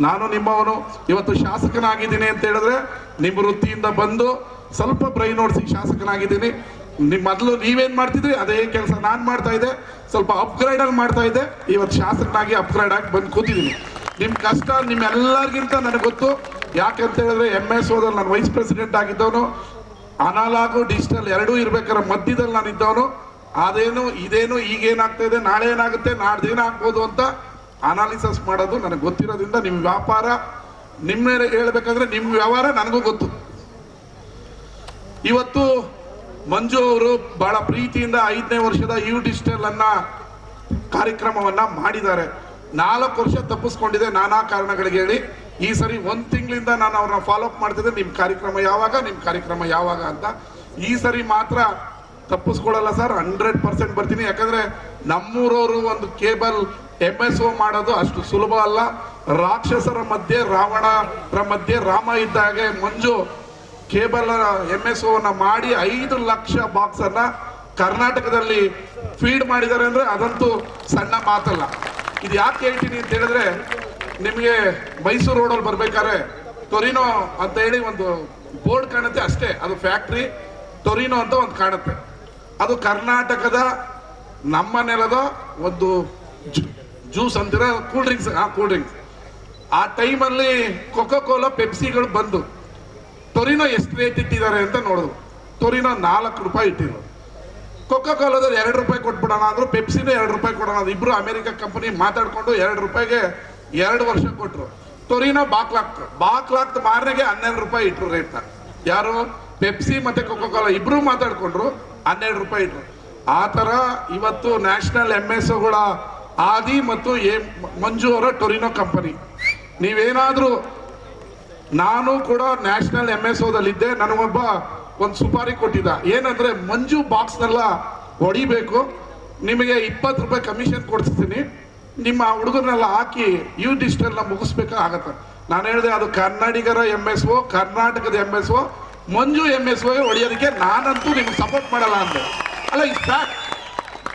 ನಾನು ನಿಮ್ಮವನು, ಇವತ್ತು ಶಾಸಕನಾಗಿದ್ದೀನಿ ಅಂತ ಹೇಳಿದ್ರೆ ನಿಮ್ಮ ವೃತ್ತಿಯಿಂದ ಬಂದು ಸ್ವಲ್ಪ ಬ್ರೈನ್ ಓಡಿಸಿ ಶಾಸಕನಾಗಿದ್ದೀನಿ. ನಿಮ್ಮ ಮೊದಲು ನೀವೇನ್ ಮಾಡ್ತಿದ್ರಿ? ಅದೇ ಕೆಲಸ ನಾನು ಮಾಡ್ತಾ ಇದ್ದೆ. ಸ್ವಲ್ಪ ಅಪ್ಗ್ರೇಡ್ ಅಲ್ಲಿ ಮಾಡ್ತಾ ಇದ್ದೆ. ಇವತ್ತು ಶಾಸಕನಾಗಿ ಅಪ್ಗ್ರೇಡ್ ಆಗಿ ಬಂದು ಕೂತಿದ್ದೀನಿ. ನಿಮ್ಮ ಕಷ್ಟ ನಿಮ್ಮೆಲ್ಲರಿಗಿಂತ ನನಗೆ ಗೊತ್ತು. ಯಾಕಂತ ಹೇಳಿದ್ರೆ ಎಂ ಎಸ್ ಓದಲ್ಲಿ ನಾನು ವೈಸ್ ಪ್ರೆಸಿಡೆಂಟ್ ಆಗಿದ್ದವನು. ಅನಾಲಾಗು ಡಿಜಿಟಲ್ ಎರಡೂ ಇರ್ಬೇಕಾದ್ರೆ ಮಧ್ಯದಲ್ಲಿ ನಾನು ಇದ್ದವನು. ಅದೇನು, ಇದೇನು, ಈಗೇನಾಗ್ತಾ ಇದೆ ನಾಳೆ ಏನಾಗುತ್ತೆ ನಾಡ್ದೇನಾಗ್ಬೋದು ಅಂತ ಅನಾಲಿಸಿಸ್ ಮಾಡೋದು ನನಗೆ ಗೊತ್ತಿರೋದ್ರಿಂದ ನಿಮ್ಮ ವ್ಯಾಪಾರ ನಿಮ್ಮ ಹೇಳ್ಬೇಕಂದ್ರೆ ನಿಮ್ಮ ವ್ಯವಹಾರ ನನಗೂ ಗೊತ್ತು. ಇವತ್ತು ಮಂಜು ಅವರು ಬಹಳ ಪ್ರೀತಿಯಿಂದ ಐದನೇ ವರ್ಷದ ಯು ಡಿಜಿಟಲ್ ಅನ್ನ ಕಾರ್ಯಕ್ರಮವನ್ನ ಮಾಡಿದ್ದಾರೆ. ನಾಲ್ಕು ವರ್ಷ ತಪ್ಪಿಸ್ಕೊಂಡಿದೆ ನಾನಾ ಕಾರಣಗಳಿಗೆ ಹೇಳಿ. ಈ ಸರಿ ಒಂದ್ ತಿಂಗಳಿಂದ ನಾನು ಅವ್ರನ್ನ ಫಾಲೋ ಅಪ್ ಮಾಡ್ತಿದ್ದೆ, ನಿಮ್ ಕಾರ್ಯಕ್ರಮ ಯಾವಾಗ, ನಿಮ್ ಕಾರ್ಯಕ್ರಮ ಯಾವಾಗ ಅಂತ. ಈ ಸರಿ ಮಾತ್ರ ತಪ್ಪಿಸ್ಕೊಳ್ಳಲ್ಲ ಸರ್ ಹಂಡ್ರೆಡ್ ಪರ್ಸೆಂಟ್ ಬರ್ತೀನಿ. ಯಾಕಂದ್ರೆ ನಮ್ಮೂರವರು ಒಂದು ಕೇಬಲ್ ಎಂ ಎಸ್ ಓ ಮಾಡೋದು ಅಷ್ಟು ಸುಲಭ ಅಲ್ಲ. ರಾಕ್ಷಸರ ಮಧ್ಯೆ, ರಾವಣರ ಮಧ್ಯೆ ರಾಮ ಇದ್ದ ಹಾಗೆ ಮಂಜು ಕೇಬಲ್ ಎಂ ಎಸ್ ಓನ ಮಾಡಿ ಐದು ಲಕ್ಷ ಬಾಕ್ಸ್ ಅನ್ನ ಕರ್ನಾಟಕದಲ್ಲಿ ಫೀಡ್ ಮಾಡಿದ್ದಾರೆ ಅಂದ್ರೆ ಅದಂತೂ ಸಣ್ಣ ಮಾತಲ್ಲ. ಇದು ಯಾಕೆ ಹೇಳ್ತೀನಿ ಅಂತ ಹೇಳಿದ್ರೆ, ನಿಮಗೆ ಮೈಸೂರು ರೋಡಲ್ಲಿ ಬರ್ಬೇಕಾದ್ರೆ ಟೊರಿನೋ ಅಂತ ಹೇಳಿ ಒಂದು ಬೋರ್ಡ್ ಕಾಣುತ್ತೆ ಅಷ್ಟೇ. ಅದು ಫ್ಯಾಕ್ಟ್ರಿ ಟೊರಿನೋ ಅಂತ ಒಂದು ಕಾಣುತ್ತೆ. ಅದು ಕರ್ನಾಟಕದ ನಮ್ಮ ನೆಲದ ಒಂದು ಜ್ಯೂಸ್ ಅಂತೀರ ಕೂಲ್ ಡ್ರಿಂಕ್ಸ್ ಆ ಕೂಲ್ ಡ್ರಿಂಕ್ಸ್ ಆ ಟೈಮಲ್ಲಿ ಕೊಕೋ ಕೋಲಾ ಪೆಪ್ಸಿಗಳು ಬಂದು ತೊರಿನೋ ಎಷ್ಟು ರೇಟ್ ಇಟ್ಟಿದ್ದಾರೆ ಅಂತ ನೋಡಿದ್ರು ತೊರಿನ ನಾಲ್ಕು ರೂಪಾಯಿ ಇಟ್ಟಿದ್ರು ಕೊಕೋ ಕೋಲಾದಲ್ಲಿ ಎರಡು ರೂಪಾಯಿ ಕೊಟ್ಬಿಡೋಣ ಅಂದ್ರು ಪೆಪ್ಸಿನೂ ಎರಡು ರೂಪಾಯಿ ಕೊಡೋಣ ಅದು ಇಬ್ರು ಅಮೆರಿಕ ಕಂಪನಿ ಮಾತಾಡ್ಕೊಂಡು ಎರಡು ರೂಪಾಯಿಗೆ ಎರಡು ವರ್ಷ ಕೊಟ್ರು. ತೊರಿನ ಬಾಕ್ಲಾಕ್ ಬಾಕ್ಲಾಕ್ ಮಾರನೆಗೆ ಹನ್ನೆರಡು ರೂಪಾಯಿ ಇಟ್ರು ರೇಟ್ನ ಯಾರು? ಪೆಪ್ಸಿ ಮತ್ತೆ ಕೊಕೋ ಕೋಲಾ ಇಬ್ರು ಮಾತಾಡ್ಕೊಂಡ್ರು, ಹನ್ನೆರಡು ರೂಪಾಯಿ ಇಟ್ರು. ಆ ಥರ ಇವತ್ತು ನ್ಯಾಷನಲ್ ಎಂ ಎಸ್ ಒಗಳ ಆದಿ ಮತ್ತು ಎ ಮಂಜು ಅವರ ಟೊರಿನೋ ಕಂಪನಿ. ನೀವೇನಾದರೂ ನಾನು ಕೂಡ ನ್ಯಾಷನಲ್ ಎಂ ಎಸ್ ಓದಲ್ಲಿದ್ದೆ ನನಗೊಬ್ಬ ಒಂದು ಸುಪಾರಿ ಕೊಟ್ಟಿದ್ದ. ಏನಂದ್ರೆ ಮಂಜು ಬಾಕ್ಸ್ನೆಲ್ಲ ಹೊಡಿಬೇಕು, ನಿಮಗೆ ಇಪ್ಪತ್ತು ರೂಪಾಯಿ ಕಮಿಷನ್ ಕೊಡ್ತೀನಿ ನಿಮ್ಮ ಹುಡುಗರನ್ನೆಲ್ಲ ಹಾಕಿ ಯು ಡಿಜಿಟಲ್ನ ಮುಗಿಸ್ಬೇಕಾಗತ್ತೆ. ನಾನು ಹೇಳಿದೆ ಅದು ಕನ್ನಡಿಗರ ಎಂ ಎಸ್ ಓ ಕರ್ನಾಟಕದ M S O Manju M S O ಹೊಡಿಯೋದಕ್ಕೆ ನಾನಂತೂ ನಿಮ್ಗೆ ಸಪೋರ್ಟ್ ಮಾಡಲ್ಲ ಅಂದೆ. ಅಲ್ಲ ಇಷ್ಟ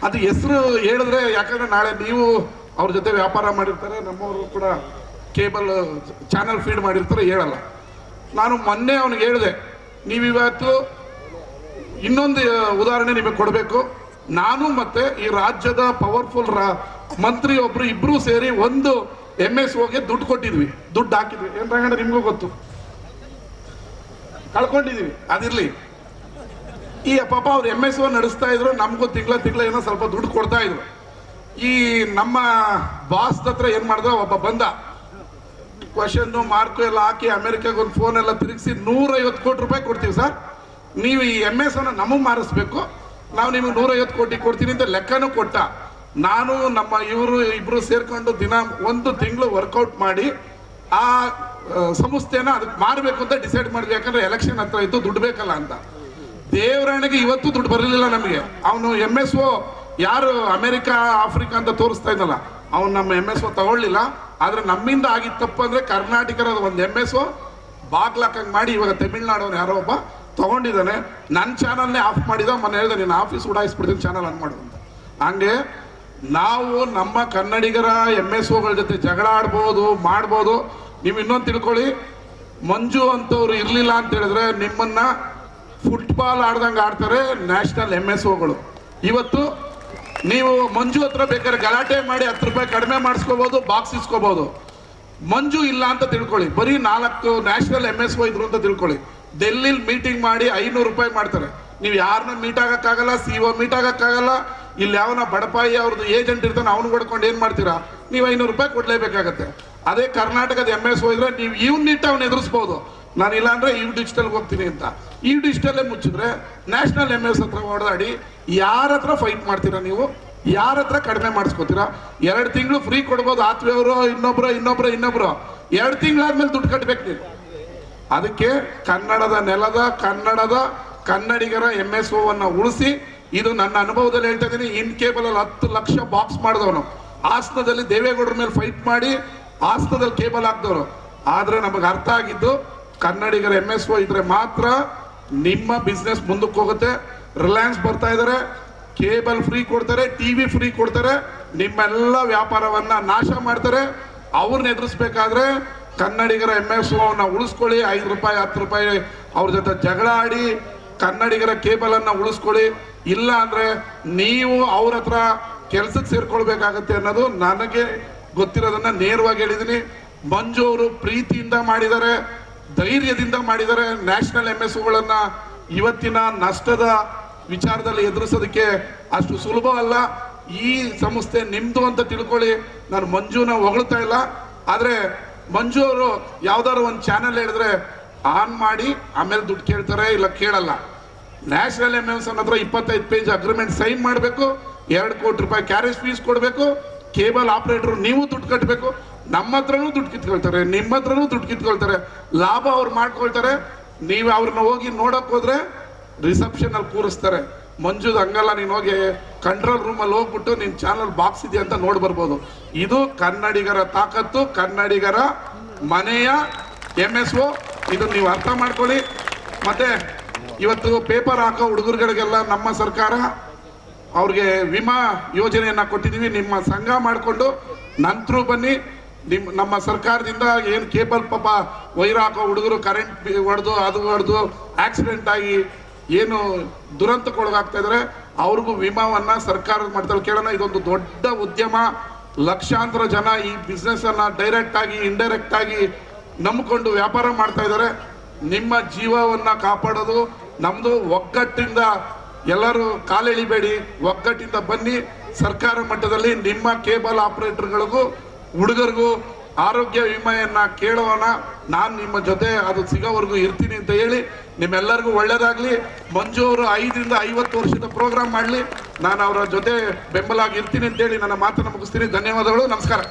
ಅದು ಹೆಸರು ಹೇಳಿದ್ರೆ ಯಾಕಂದ್ರೆ ನಾಳೆ ನೀವು ಅವ್ರ ಜೊತೆ ವ್ಯಾಪಾರ ಮಾಡಿರ್ತಾರೆ, ನಮ್ಮವರು ಕೂಡ ಕೇಬಲ್ ಚಾನಲ್ ಫೀಡ್ ಮಾಡಿರ್ತಾರೆ, ಹೇಳಲ್ಲ. ನಾನು ಮೊನ್ನೆ ಅವನಿಗೆ ಹೇಳಿದೆ ನೀವಿವತ್ತು ಇನ್ನೊಂದು ಉದಾಹರಣೆ ನಿಮಗೆ ಕೊಡಬೇಕು. ನಾನು ಮತ್ತೆ ಈ ರಾಜ್ಯದ ಪವರ್ಫುಲ್ ರಾ ಮಂತ್ರಿ ಒಬ್ರು ಇಬ್ರು ಸೇರಿ ಒಂದು ಎಂ ಎಸ್ ಓಗೆ ದುಡ್ಡು ಕೊಟ್ಟಿದ್ವಿ. ದುಡ್ಡು ಹಾಕಿದ್ವಿ. ಏನ್ ನಿಮ್ಗೂ ಗೊತ್ತು? ಕಳ್ಕೊಂಡಿದೀವಿ ಅದಿರ್ಲಿ. ಈ ಪಾಪ ಅವ್ರು ಎಂ ಎಸ್ ಓ ನಡೆಸ್ತಾ ಇದ್ರು ನಮಗೂ ತಿಂಗಳ ತಿಂಗಳ ಏನೋ ಸ್ವಲ್ಪ ದುಡ್ಡು ಕೊಡ್ತಾ ಇದ್ರು. ಈ ನಮ್ಮ ಬಾಸ್ ಹತ್ರ ಏನು ಮಾಡಿದ್ರು ಒಬ್ಬ ಬಂದ. ಕ್ವಶನ್ ಮಾರ್ಕು ಎಲ್ಲ ಹಾಕಿ ಅಮೆರಿಕಾಗ ಒಂದು ಫೋನ್ ಎಲ್ಲ ತಿರುಗಿಸಿ ನೂರೈವತ್ತು ಕೋಟಿ ರೂಪಾಯಿ ಕೊಡ್ತೀವಿ ಸರ್. ನೀವು ಈ ಎಂ ಎಸ್ ಓನ ನಮಗೆ ಮಾರಿಸ್ಬೇಕು. ನಾವು ನಿಮಗೆ ನೂರೈವತ್ತು ಕೋಟಿ ಕೊಡ್ತೀನಿ ಅಂತ ಲೆಕ್ಕನೂ ಕೊಟ್ಟ. ನಾನು ನಮ್ಮ ಇವರು ಇಬ್ರು ಸೇರ್ಕೊಂಡು ದಿನ ಒಂದು ತಿಂಗಳು ವರ್ಕೌಟ್ ಮಾಡಿ ಆ ಆ, ಸಂಸ್ಥೆನ ಅದಕ್ಕೆ ಮಾರಬೇಕು ಅಂತ ಡಿಸೈಡ್ ಮಾಡಿದ್ವಿ. ಯಾಕಂದ್ರೆ ಎಲೆಕ್ಷನ್ ಹತ್ರ ಇತ್ತು ದುಡ್ಡು ಬೇಕಲ್ಲ ಅಂತ. ದೇವರಾಣಿಗೆ ಇವತ್ತು ದುಡ್ಡು ಬರಲಿಲ್ಲ ನಮಗೆ. ಅವನು ಎಂ ಎಸ್ ಓ ಯಾರು ಅಮೆರಿಕಾ, ಆಫ್ರಿಕಾ ಅಂತ ತೋರಿಸ್ತಾ ಇದ್ದಲ್ಲ, ಅವನು ನಮ್ಮ ಎಂ ಎಸ್ ಓ ತಗೊಳ್ಳಿಲ್ಲ. ಆದರೆ ನಮ್ಮಿಂದ ಆಗಿದ್ದ ತಪ್ಪು ಅಂದ್ರೆ ಕರ್ನಾಟಕದ ಒಂದು ಎಂ ಎಸ್ ಓ ಬಾಗ್ಲಾಕಂಗೆ ಮಾಡಿ ಇವಾಗ ತಮಿಳ್ನಾಡವನು ಯಾರೋ ಒಬ್ಬ ತಗೊಂಡಿದ್ದಾನೆ. ನನ್ನ ಚಾನಲ್ನೇ ಆಫ್ ಮಾಡಿದ, ಮೊನ್ನೆ ಹೇಳಿದೆ, ನೀನು ಆಫೀಸ್ ಉಡಾಯಿಸ್ಬಿಡ್ತೀನಿ ಚಾನಲ್ ಆನ್ ಮಾಡು ಅಂತ. ಹಂಗೆ ನಾವು ನಮ್ಮ ಕನ್ನಡಿಗರ ಎಂ ಎಸ್ ಓಗಳ ಜೊತೆ ಜಗಳ ಆಡ್ಬೋದು, ಮಾಡ್ಬೋದು. ನೀವು ಇನ್ನೊಂದು ತಿಳ್ಕೊಳ್ಳಿ, ಮಂಜು ಅಂತವ್ರು ಇರಲಿಲ್ಲ ಅಂತ ಹೇಳಿದ್ರೆ ನಿಮ್ಮನ್ನ ಫುಟ್ಬಾಲ್ ಆಡ್ದಂಗೆ ಆಡ್ತಾರೆ ನ್ಯಾಷನಲ್ ಎಂ ಎಸ್ ಓಗಳು ಇವತ್ತು ನೀವು ಮಂಜು ಹತ್ರ ಬೇಕಾದ್ರೆ ಗಲಾಟೆ ಮಾಡಿ ಹತ್ತು ರೂಪಾಯಿ ಕಡಿಮೆ ಮಾಡಿಸ್ಕೋಬಹುದು ಬಾಕ್ಸ್ ಇಸ್ಕೋಬೋದು. ಮಂಜು ಇಲ್ಲ ಅಂತ ತಿಳ್ಕೊಳ್ಳಿ. ಬರೀ ನಾಲ್ಕು ನ್ಯಾಷನಲ್ ಎಂ ಎಸ್ ಓ ಇದ್ರು ಅಂತ ತಿಳ್ಕೊಳ್ಳಿ. ಡೆಲ್ಲಿಲಿ ಮೀಟಿಂಗ್ ಮಾಡಿ ಐನೂರು ರೂಪಾಯಿ ಮಾಡ್ತಾರೆ. ನೀವು ಯಾರನ್ನ ಮೀಟ್ ಆಗಕ್ಕಾಗಲ್ಲ ಸಿ ಒ ಮೀಟ್ ಆಗೋಕ್ಕಾಗಲ್ಲ, ಇಲ್ಲಿ ಯಾವನ ಬಡಪಾಯಿ ಅವ್ರದ್ದು ಏಜೆಂಟ್ ಇರ್ತಾನೆ, ಅವ್ನು ಹೊಡ್ಕೊಂಡು ಏನು ಮಾಡ್ತೀರಾ? ನೀವು ಐನೂರು ರೂಪಾಯಿ ಕೊಡಲೇಬೇಕಾಗತ್ತೆ. ಅದೇ ಕರ್ನಾಟಕದ ಎಂ ಎಸ್ ಇದ್ರೆ ನೀವು ಇವ್ನ ನಿಟ್ಟು ಅವ್ನು ಎದುರಿಸ್ಬೋದು. ನಾನು ಇಲ್ಲ ಅಂದ್ರೆ ಇವ್ ಡಿಜಿಟಲ್ಗೆ ಹೋಗ್ತೀನಿ ಅಂತ. ಈ ಡಿಜಿಟಲ್ಲೇ ಮುಚ್ಚಿದ್ರೆ ನ್ಯಾಷನಲ್ ಎಂ ಎಸ್ ಹತ್ರ ಓಡಾಡಿ ಯಾರ ಹತ್ರ ಫೈಟ್ ಮಾಡ್ತೀರಾ ನೀವು? ಯಾರ ಹತ್ರ ಕಡಿಮೆ ಮಾಡಿಸ್ಕೋತೀರಾ? ಎರಡು ತಿಂಗಳು ಫ್ರೀ ಕೊಡ್ಬೋದು ಆತ್ವೆಯವರು ಇನ್ನೊಬ್ರು ಇನ್ನೊಬ್ರು ಇನ್ನೊಬ್ರು. ಎರಡು ತಿಂಗಳಾದ್ಮೇಲೆ ದುಡ್ಡು ಕಟ್ಬೇಕು ನೀವು. ಅದಕ್ಕೆ ಕನ್ನಡದ ನೆಲದ, ಕನ್ನಡದ ಕನ್ನಡಿಗರ ಎಂ ಎಸ್ ಓವನ್ನು ಉಳಿಸಿ, ಇದು ನನ್ನ ಅನುಭವದಲ್ಲಿ ಹೇಳ್ತಾ ಇದ್ದೀನಿ ಇನ್ ಕೇಬಲ್ ಅಲ್ಲಿ ಹತ್ತು ಲಕ್ಷ ಬಾಕ್ಸ್ ಮಾಡಿದವನು. ಹಾಸನದಲ್ಲಿ ದೇವೇಗೌಡರ ಮೇಲೆ ಫೈಟ್ ಮಾಡಿ, ಹಾಸನದಲ್ಲಿ ಕೇಬಲ್ ಹಾಕ್ದವರು. ಆದರೆ ನಮಗೆ ಅರ್ಥ ಆಗಿದ್ದು ಕನ್ನಡಿಗರ ಎಂ ಎಸ್ ಓ ಇದ್ರೆ ಮಾತ್ರ ನಿಮ್ಮ ಬಿಸ್ನೆಸ್ ಮುಂದಕ್ಕೆ ಹೋಗುತ್ತೆ. ರಿಲಯನ್ಸ್ ಬರ್ತಾ ಇದ್ದಾರೆ ಕೇಬಲ್ ಫ್ರೀ ಕೊಡ್ತಾರೆ ಟಿವಿ ಫ್ರೀ ಕೊಡ್ತಾರೆ. ನಿಮ್ಮೆಲ್ಲ ವ್ಯಾಪಾರವನ್ನ ನಾಶ ಮಾಡ್ತಾರೆ. ಅವ್ರನ್ನ ಎದುರಿಸ್ಬೇಕಾದ್ರೆ ಕನ್ನಡಿಗರ ಎಂ ಎಸ್ ಅವನ್ನ ಉಳಿಸ್ಕೊಳ್ಳಿ. ಐದು ರೂಪಾಯಿ, ಹತ್ತು ರೂಪಾಯಿ ಅವ್ರ ಜೊತೆ ಜಗಳ ಆಡಿ ಕನ್ನಡಿಗರ ಕೇಬಲ್ ಅನ್ನ ಉಳಿಸ್ಕೊಳ್ಳಿ. ಇಲ್ಲ ಅಂದ್ರೆ ನೀವು ಅವ್ರ ಹತ್ರ ಕೆಲ್ಸಕ್ಕೆ ಸೇರ್ಕೊಳ್ಬೇಕಾಗತ್ತೆ ಅನ್ನೋದು ನನಗೆ ಗೊತ್ತಿರೋದನ್ನ ನೇರವಾಗಿ ಹೇಳಿದೀನಿ. ಮಂಜು ಅವರು ಪ್ರೀತಿಯಿಂದ ಮಾಡಿದ್ದಾರೆ. ಧೈರ್ಯದಿಂದ ಮಾಡಿದರೆ ನ್ಯಾಷನಲ್ ಎಂ ಎಸ್ ಗಳನ್ನ ಇವತ್ತಿನ ನಷ್ಟದ ವಿಚಾರದಲ್ಲಿ ಎದುರಿಸೋದಕ್ಕೆ ಅಷ್ಟು ಸುಲಭ ಅಲ್ಲ. ಈ ಸಂಸ್ಥೆ ನಿಮ್ದು ಅಂತ ತಿಳ್ಕೊಳ್ಳಿ. ನಾನು ಮಂಜುನ ಹೊಗಳ್ತಾ ಇಲ್ಲ. ಆದ್ರೆ ಮಂಜು ಅವರು ಯಾವ್ದಾದ್ರು ಒಂದು ಚಾನೆಲ್ ಹೇಳಿದ್ರೆ ಆನ್ ಮಾಡಿ ಆಮೇಲೆ ದುಡ್ಡು ಕೇಳ್ತಾರೆ ಇಲ್ಲ ಕೇಳಲ್ಲ. ನ್ಯಾಷನಲ್ ಎಂ ಎಸ್ ಹತ್ರ ಇಪ್ಪತ್ತೈದು ಪೇಜ್ ಅಗ್ರಿಮೆಂಟ್ ಸೈನ್ ಮಾಡಬೇಕು. ಎರಡು ಕೋಟಿ ರೂಪಾಯಿ ಕ್ಯಾರೇಜ್ ಫೀಸ್ ಕೊಡಬೇಕು. ಕೇಬಲ್ ಆಪರೇಟರ್ ನೀವು ದುಡ್ಡು ಕಟ್ಟಬೇಕು ನಮ್ಮ ಹತ್ರನೂ ದುಡ್ಡು ಕಿತ್ಕೊಳ್ತಾರೆ ನಿಮ್ಮ ಹತ್ರನೂ ದುಡ್ಡು ಕಿತ್ಕೊಳ್ತಾರೆ, ಲಾಭ ಅವ್ರು ಮಾಡ್ಕೊಳ್ತಾರೆ, ನೀವು ಅವ್ರನ್ನ ಹೋಗಿ ನೋಡಕ್ ಹೋದ್ರೆ ರಿಸೆಪ್ಷನ್ ಅಲ್ಲಿ ಕೂರಿಸ್ತಾರೆ. ಮಂಜುದ್, ಹಂಗಲ್ಲ, ನೀನು ಹೋಗಿ ಕಂಟ್ರೋಲ್ ರೂಮ್ ಅಲ್ಲಿ ಹೋಗ್ಬಿಟ್ಟು ನಿನ್ ಚಾನಲ್ ಬಾಕ್ಸ್ ಇದೆಯಾ ಅಂತ ನೋಡ್ ಬರ್ಬೋದು. ಇದು ಕನ್ನಡಿಗರ ತಾಕತ್ತು, ಕನ್ನಡಿಗರ ಮನೆಯ ಎಂ ಎಸ್ ಒ ಇದು ನೀವು ಅರ್ಥ ಮಾಡ್ಕೊಳ್ಳಿ. ಮತ್ತೆ ಇವತ್ತು ಪೇಪರ್ ಹಾಕೋ ಹುಡುಗರುಗಳಿಗೆಲ್ಲ ನಮ್ಮ ಸರ್ಕಾರ ಅವ್ರಿಗೆ ವಿಮಾ ಯೋಜನೆಯನ್ನ ಕೊಟ್ಟಿದ್ದೀವಿ ನಿಮ್ಮ ಸಂಘ ಮಾಡಿಕೊಂಡು ನಂತರ ಬನ್ನಿ. ನಿಮ್ ನಮ್ಮ ಸರ್ಕಾರದಿಂದ ಏನು ಕೇಬಲ್ ಪಾಪ ವೈರ್ ಹಾಕೋ ಹುಡುಗರು ಕರೆಂಟ್ ಹೊಡೆದು ಅದು ಹೊಡೆದು ಆಕ್ಸಿಡೆಂಟ್ ಆಗಿ ಏನು ದುರಂತಕ್ಕೊಳಗಾಗ್ತಾ ಇದ್ರೆ, ಅವ್ರಿಗೂ ವಿಮಾವನ್ನ ಸರ್ಕಾರದ ಮಟ್ಟದಲ್ಲಿ ಕೇಳೋಣ. ಇದೊಂದು ದೊಡ್ಡ ಉದ್ಯಮ. ಲಕ್ಷಾಂತರ ಜನ ಈ ಬಿಸ್ನೆಸ್ ಅನ್ನ ಡೈರೆಕ್ಟ್ ಆಗಿ ಇಂಡೈರೆಕ್ಟ್ ಆಗಿ ನಂಬಿಕೊಂಡು ವ್ಯಾಪಾರ ಮಾಡ್ತಾ ಇದ್ದಾರೆ ನಿಮ್ಮ ಜೀವವನ್ನ ಕಾಪಾಡೋದು, ನಮ್ದು ಒಗ್ಗಟ್ಟಿಂದ ಎಲ್ಲರೂ ಕಾಲೆಳಿಬೇಡಿ, ಒಗ್ಗಟ್ಟಿಂದ ಬನ್ನಿ. ಸರ್ಕಾರ ಮಟ್ಟದಲ್ಲಿ ನಿಮ್ಮ ಕೇಬಲ್ ಆಪರೇಟರ್ಗಳಿಗೂ ಹುಡುಗರಿಗೂ ಆರೋಗ್ಯ ವಿಮೆಯನ್ನ ಕೇಳೋಣ. ನಾನು ನಿಮ್ಮ ಜೊತೆ ಅದು ಸಿಗೋವರೆಗೂ ಇರ್ತೀನಿ ಅಂತ ಹೇಳಿ ನಿಮ್ಮೆಲ್ಲರಿಗೂ ಒಳ್ಳೇದಾಗ್ಲಿ. ಮಂಜು ಅವರು ಐದರಿಂದ ಐವತ್ತು ವರ್ಷದ ಪ್ರೋಗ್ರಾಮ್ ಮಾಡಲಿ. ನಾನು ಅವರ ಜೊತೆ ಬೆಂಬಲ ಇರ್ತೀನಿ ಅಂತೇಳಿ ನನ್ನ ಮಾತನ್ನು ಮುಗಿಸ್ತೀನಿ. ಧನ್ಯವಾದಗಳು. ನಮಸ್ಕಾರ.